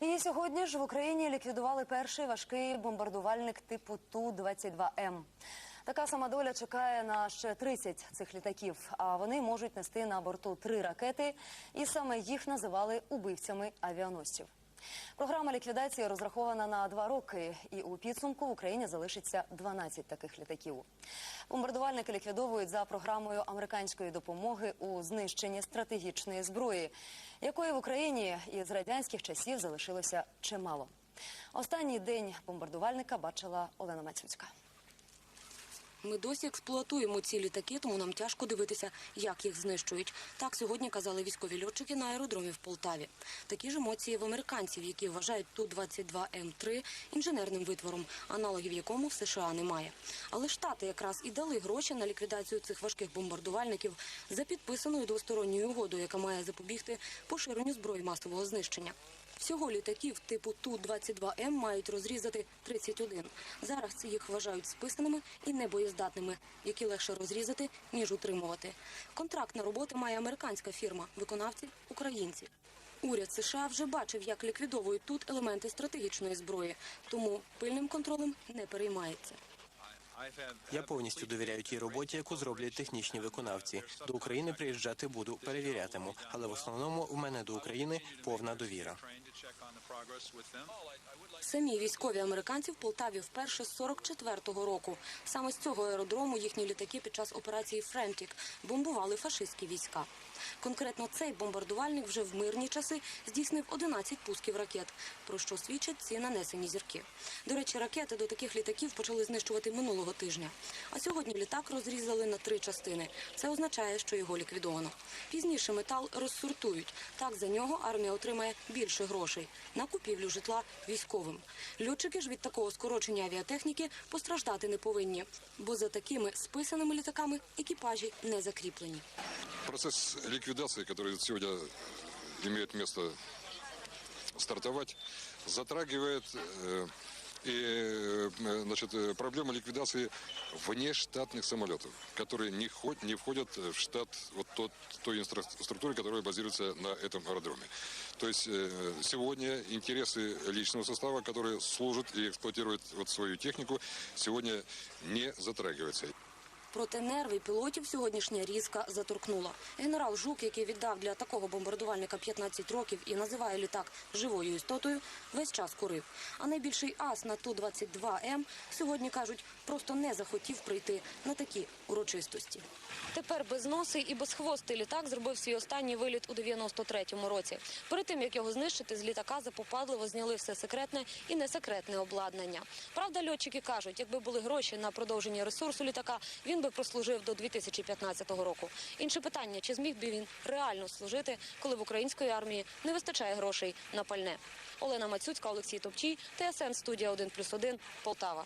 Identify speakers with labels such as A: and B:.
A: І сьогодні ж в Україні ліквідували перший важкий бомбардувальник типу Ту-22М. Така сама доля чекає на ще 30 цих літаків. А вони можуть нести на борту три ракети, і саме їх називали убивцями авіаносців. Програма ліквідації розрахована на два роки, і у підсумку в Україні залишиться 12 таких літаків. Бомбардувальники ліквідовують за програмою американської допомоги у знищенні стратегічної зброї, якої в Україні із радянських часів залишилося чимало. Останній день бомбардувальника бачила Олена Мацюцька.
B: Ми досі експлуатуємо ці літаки, тому нам тяжко дивитися, як їх знищують. Так сьогодні казали військові льотчики на аеродромі в Полтаві. Такі ж емоції в американців, які вважають Ту-22М3 інженерним витвором, аналогів якому в США немає. Але штати якраз і дали гроші на ліквідацію цих важких бомбардувальників за підписаною двосторонньою угодою, яка має запобігти поширенню зброї масового знищення. Всього літаків типу Ту-22М мають розрізати 31. Зараз їх вважають списаними і небоєздатними, які легше розрізати, ніж утримувати. Контракт на роботи має американська фірма, виконавці – українці. Уряд США вже бачив, як ліквідовують тут елементи стратегічної зброї, тому пильним контролем не переймається.
C: Я повністю довіряю тій роботі, яку зроблять технічні виконавці. До України приїжджати буду, перевірятиму. Але в основному в мене до України повна довіра.
B: Самі військові американці в Полтаві вперше з 44-го року. Саме з цього аеродрому їхні літаки під час операції «Френтік» бомбували фашистські війська. Конкретно цей бомбардувальник вже в мирні часи здійснив 11 пусків ракет, про що свідчать ці нанесені зірки. До речі, ракети до таких літаків почали знищувати минулого тижня. А сьогодні літак розрізали на три частини. Це означає, що його ліквідовано. Пізніше метал розсортують. Так за нього армія отримає більше грошей на купівлю житла військовим. Льотчики ж від такого скорочення авіатехніки постраждати не повинні, бо за такими списаними літаками екіпажі не закріплені.
D: Процесс ликвидации, который сегодня имеет место стартовать, затрагивает э, и, э, значит, э, проблема ликвидации внештатных самолетов, которые не, ход- не входят в штат вот тот, той инфраструктуры, которая базируется на этом аэродроме. То есть э, сегодня интересы личного состава, который служит и эксплуатирует вот свою технику, сегодня не затрагиваются.
B: Проте нерви пілотів сьогоднішня різка заторкнула. Генерал Жук, який віддав для такого бомбардувальника 15 років і називає літак живою істотою, весь час курив. А найбільший ас на Ту-22М сьогодні кажуть, просто не захотів прийти на такі урочистості. Тепер безносий і безхвостий літак зробив свій останній виліт у 93-му році. Перед тим як його знищити, з літака запопадливо зняли все секретне і несекретне обладнання. Правда, льотчики кажуть, якби були гроші на продовження ресурсу літака, він би прослужив до 2015 року. Інше питання: чи зміг би він реально служити, коли в української армії не вистачає грошей на пальне? Олена Мацюцька, Олексій Топчій, ТСН студія 1+,1, Полтава.